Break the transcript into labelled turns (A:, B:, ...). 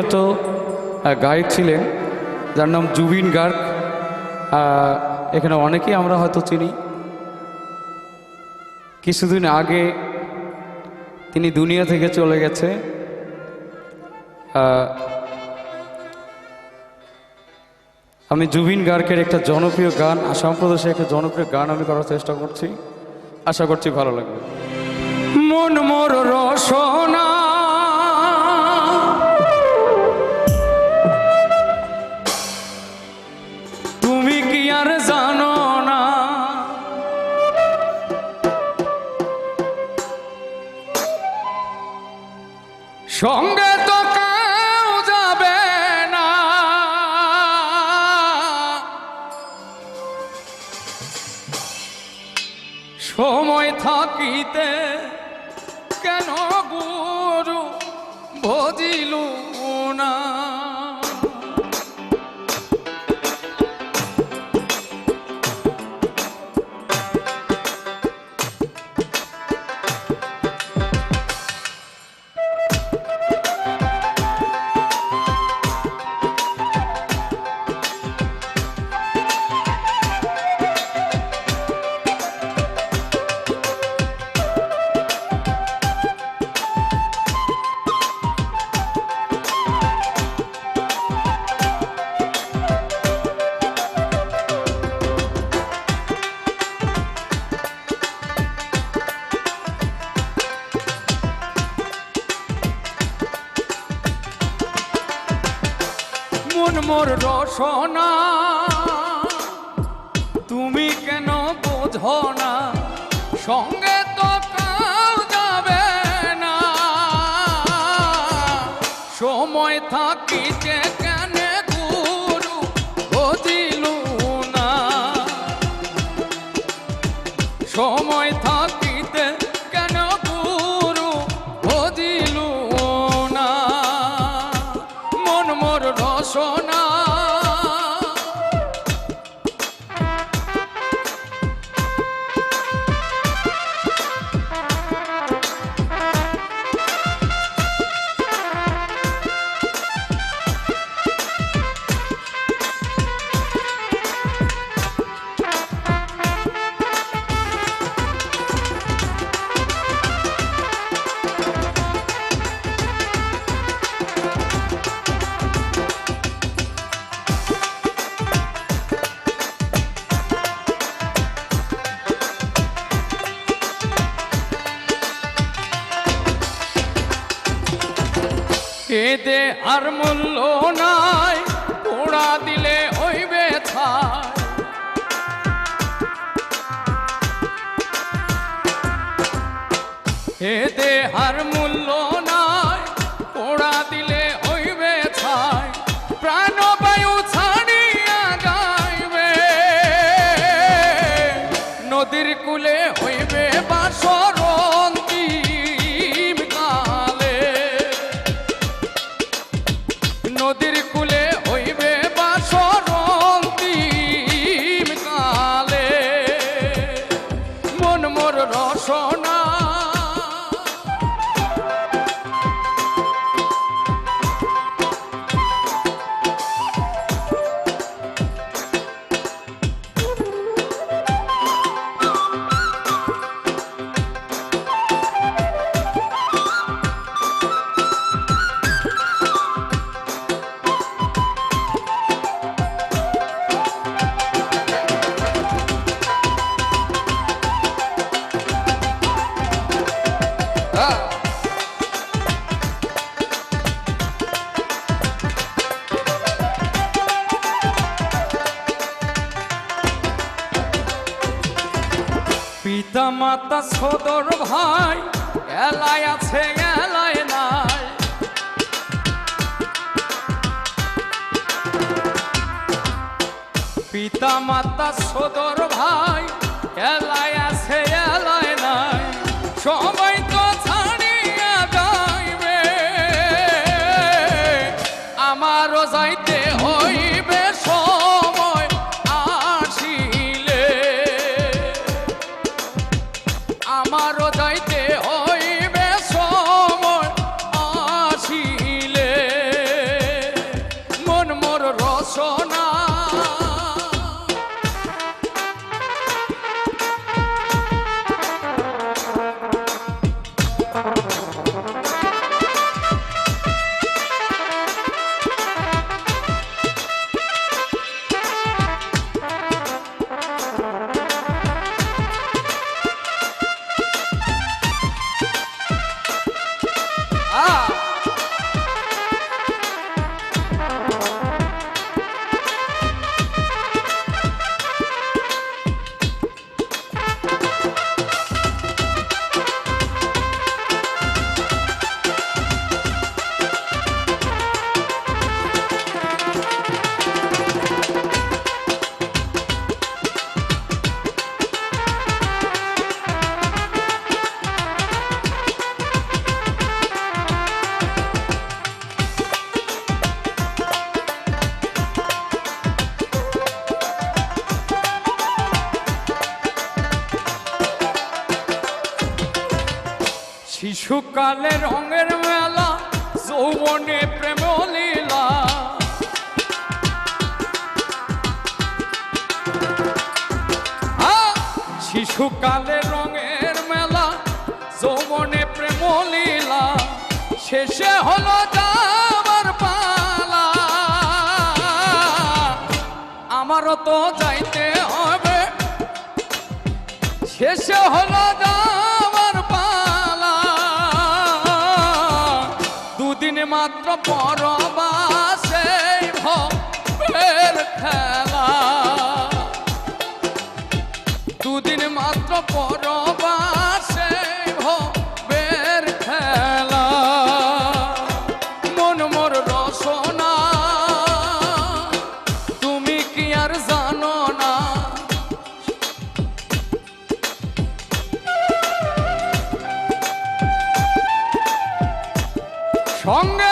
A: বিখ্যাত গায়ক ছিলেন, যার নাম জুবিন গার্গ। এখানে অনেকেই আমরা হয়তো চিনি। কিছুদিন আগে তিনি দুনিয়া থেকে চলে গেছে। আমি জুবিন গার্গের একটা জনপ্রিয় গান, আসাম প্রদেশে একটা জনপ্রিয় গান আমি করার চেষ্টা করছি। আশা করছি ভালো লাগবে। মন মোর রসনা সঙ্গে তো কেউ যাবে না। সময় থাকিতে কেন গুরু বজিলু না? মোর রসনা। তুমি কেন বোঝো না সঙ্গে তো যাবে না। সময় থাকিতে কেন গুরু বুঝিল না? সময় থাকিতে এদে আর মূল্য নাই, পোড়া দিলে হইবে ছাই এদে আর মূল্য নাই, পোড়া দিলে হইবে ছাই প্রাণ বায়ু ছাড়িয়া গাইবে নদীর কূলে হইবে বাসরন্তি মাতা সদর ভাই এলায় আছে এলায় নাই। পিতা মাতা সদর ভাই এলায় আছে এলায় নাই। সবাই তো ছাড়িয়া যাইবে, আমারও যাইতে হইবে শিশুকালে রঙের মেলা, যৌবনে প্রেম লীলা। শিশুকালে রঙের মেলা, যৌবনে প্রেম লীলা। শেষে হলো যাবার পালা। আমারও তো যাইতে হবে। শেষে হলো যাবার মাত্র পরবাসে ভের খেলা। দুদিন মাত্র পরবাসে সঙ্গে